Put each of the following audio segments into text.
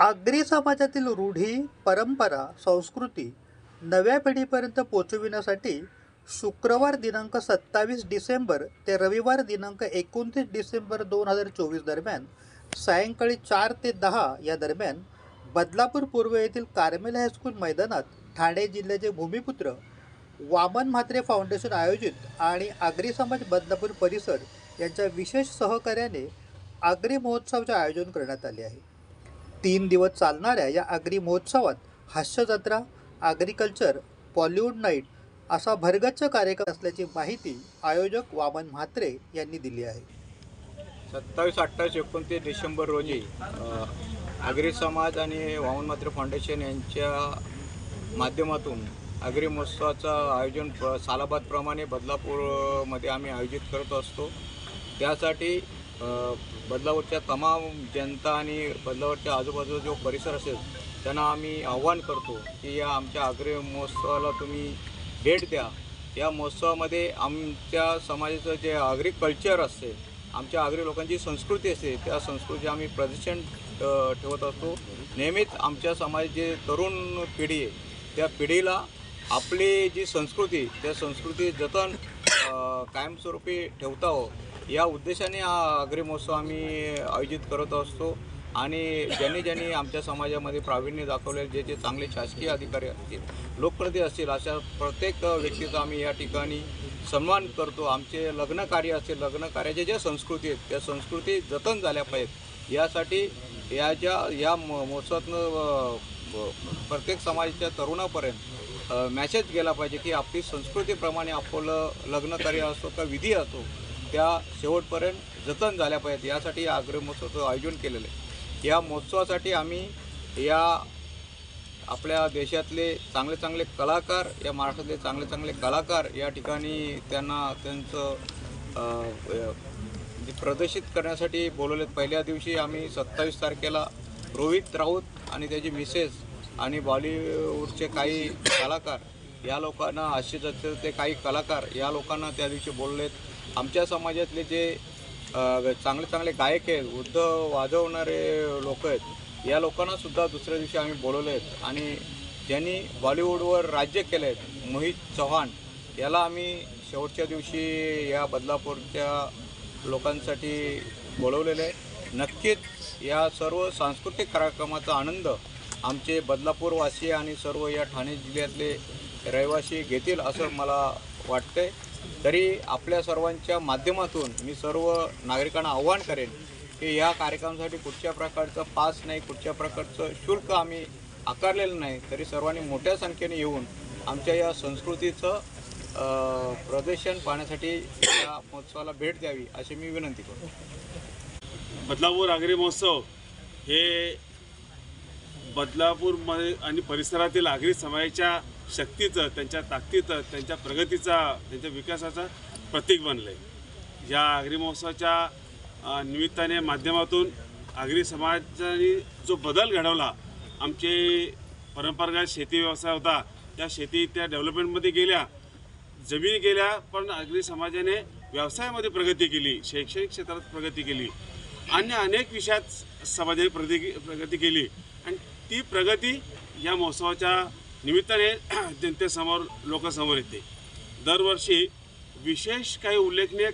आगरी समाजातील रूढी परंपरा संस्कृती नव्या पिढीपर्यंत पोचविण्यासाठी शुक्रवार दिनांक सत्तावीस डिसेंबर ते रविवार दिनांक एकोणतीस डिसेंबर दोन हजार चोवीस दरम्यान सायंकाळी चार ते दहा या दरम्यान बदलापूर पूर्व येथील कार्मेल हायस्कूल मैदानात ठाणे जिल्ह्याचे भूमिपुत्र वामन म्हात्रे फाउंडेशन आयोजित आणि आगरी समाज बदलापूर परिसर यांच्या विशेष सहकार्याने आगरी महोत्सवाचे आयोजन करण्यात आले आहे. तीन दिवस चालणाऱ्या या आगरी महोत्सवात हास्यजत्रा ॲग्रिकल्चर पॉलिवूड नाईट असा भरगच्च कार्यक्रम असल्याची माहिती आयोजक वामन म्हात्रे यांनी दिली आहे. सत्तावीस अठ्ठावीस एकोणतीस डिसेंबर रोजी आगरी समाज आणि वामन मात्र फाउंडेशन यांच्या माध्यमातून आगरी महोत्सवाचं आयोजन प- सालाबादप्रमाणे बदलापूरमध्ये आम्ही आयोजित करत असतो. त्यासाठी बदलावरच्या तमाम जनता आणि बदलावरच्या आजूबाजूचा जो परिसर असेल त्यांना आम्ही आव्हान करतो की या आमच्या आगरी महोत्सवाला तुम्ही भेट द्या. या महोत्सवामध्ये आमच्या समाजाचं जे आगरी कल्चर असते आमच्या आगरी लोकांची संस्कृती असते त्या संस्कृती आम्ही प्रदर्शन ठेवत असतो. नेहमीच आमच्या समाज जे तरुण पिढी आहे त्या पिढीला आपली जी संस्कृती त्या संस्कृती जतन कायमस्वरूपी ठेवता हो. या उद्देशाने हा आगरी महोत्सव आम्ही आयोजित करत असतो आणि ज्यांनी ज्यांनी आमच्या समाजामध्ये प्रावीण्य दाखवले जे जे चांगले शासकीय अधिकारी असतील लोकप्रती असतील अशा प्रत्येक व्यक्तीचा आम्ही या ठिकाणी सन्मान करतो. आमचे लग्न कार्य असतील लग्न कार्याच्या ज्या संस्कृती आहेत त्या संस्कृती जतन झाल्या पाहिजेत. यासाठी या ज्या या म- महोत्सवातनं प्रत्येक समाजाच्या तरुणापर्यंत मॅसेज गेला पाहिजे की आपली संस्कृतीप्रमाणे आपलं लग्न कार्य असो का विधी असो त्या शेवटपर्यंत जतन झाल्या पाहिजेत. यासाठी या आग्रह महोत्सवाचं आयोजन केलेलं आहे. या महोत्सवासाठी आम्ही या आपल्या देशातले चांगले चांगले कलाकार या महाराष्ट्रातले चांगले चांगले कलाकार या ठिकाणी त्यांना त्यांचं जे म्हणजे प्रदर्शित करण्यासाठी बोलवलेत. पहिल्या दिवशी आम्ही सत्तावीस तारखेला रोहित राऊत आणि त्याची मिसेस आणि बॉलिवूडचे काही कलाकार या लोकांना हास्यजत्रेचे काही कलाकार या लोकांना त्या दिवशी बोललेत. आमच्या समाजातले जे चांगले चांगले गायक आहेत वृद्ध वाजवणारे लोक आहेत या लोकांनासुद्धा दुसऱ्या दिवशी आम्ही बोलवले आहेत आणि ज्यांनी बॉलिवूडवर राज्य केलं आहेत मोहित चव्हाण याला आम्ही शेवटच्या दिवशी या बदलापूरच्या लोकांसाठी बोलवलेलं आहे. नक्कीच या सर्व सांस्कृतिक कार्यक्रमाचा आनंद आमचे बदलापूरवासी आणि सर्व या ठाणे जिल्ह्यातले रहिवासी घेतील असं मला वाटतंय. तरी आपल्या सर्वांच्या माध्यमातून मी सर्व नागरिकांना आव्हान करेन की या कार्यक्रमासाठी कुठच्या प्रकारचं पास नाही कुठच्या प्रकारचं शुल्क आम्ही आकारलेलं नाही तरी सर्वांनी मोठ्या संख्येने येऊन आमच्या या संस्कृतीचं प्रदर्शन पाहण्यासाठी या महोत्सवाला भेट द्यावी अशी मी विनंती करतो. बदलापूर आगरी महोत्सव हे बदलापूरमध्ये आणि परिसरातील आगरी समाजाच्या शक्तीचं त्यांच्या ताकदीचं त्यांच्या प्रगतीचा त्यांच्या विकासाचं प्रतीक बनलं आहे या आगरी महोत्सवाच्या निमित्ताने माध्यमातून आगरी समाजाने जो बदल घडवला आमचे परंपरागत शेती व्यवसाय होता त्या शेती त्या डेव्हलपमेंटमध्ये गेल्या जमीन गेल्या पण आगरी समाजाने व्यवसायामध्ये प्रगती केली शैक्षणिक क्षेत्रात प्रगती केली. अन्य अनेक विषयात समाजाने प्रगती प्रगती केली. आणि ती प्रगती या महोत्सवाच्या निमित्ताने जनतेसमोर लोकांसमोर येते. दरवर्षी विशेष काही उल्लेखनीय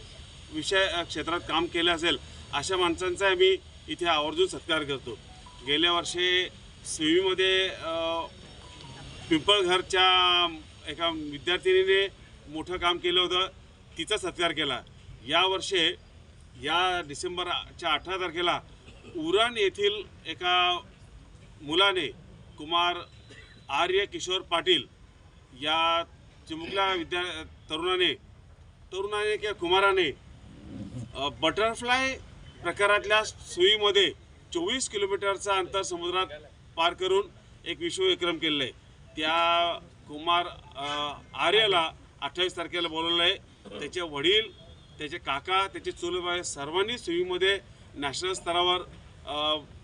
विषय क्षेत्रात काम केलं असेल अशा माणसांचा मी इथे आवर्जून सत्कार करतो. गेल्या वर्षी सेवीमध्ये पिंपळघरच्या एका विद्यार्थिनीने मोठं काम केलं होतं तिचा सत्कार केला. यावर्षी या डिसेंबरच्या अठरा तारखेला उरण येथील एका मुलाने कुमार आर्य किशोर पाटील या चिमुकल्या विद्या तरुणाने तरुणाने किंवा कुमाराने बटरफ्लाय प्रकारातल्या सुईमध्ये चोवीस किलोमीटरचा अंतर समुद्रात पार करून एक विश्वविक्रम केलेला आहे. त्या कुमार आर्यला अठ्ठावीस तारखेला बोलवलं आहे. त्याचे वडील त्याचे काका त्याचे चुलबाई सर्वांनी सुईमध्ये नॅशनल स्तरावर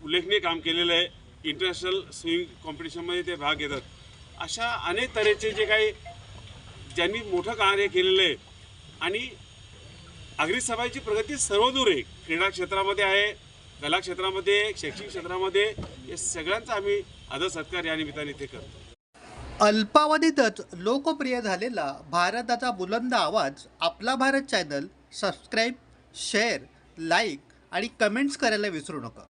उल्लेखनीय काम केलेलं आहे. इंटरनॅशनल स्विमिंग कॉम्पिटिशनमध्ये ते भाग घेतात. अशा अनेक तऱ्हेचे जे काही ज्यांनी मोठं कार्य केलेलं आहे आणि आगरी समाजाची प्रगती सर्वदूर आहे. क्रीडा क्षेत्रामध्ये आहे कला क्षेत्रामध्ये शैक्षणिक क्षेत्रामध्ये या सगळ्यांचा आम्ही आदर सत्कार या निमित्ताने ते करतो. अल्पावधीतच लोकप्रिय झालेला भारताचा बुलंद आवाज आपला Bharat channel subscribe share like आणि कमेंट्स करायला विसरू नका.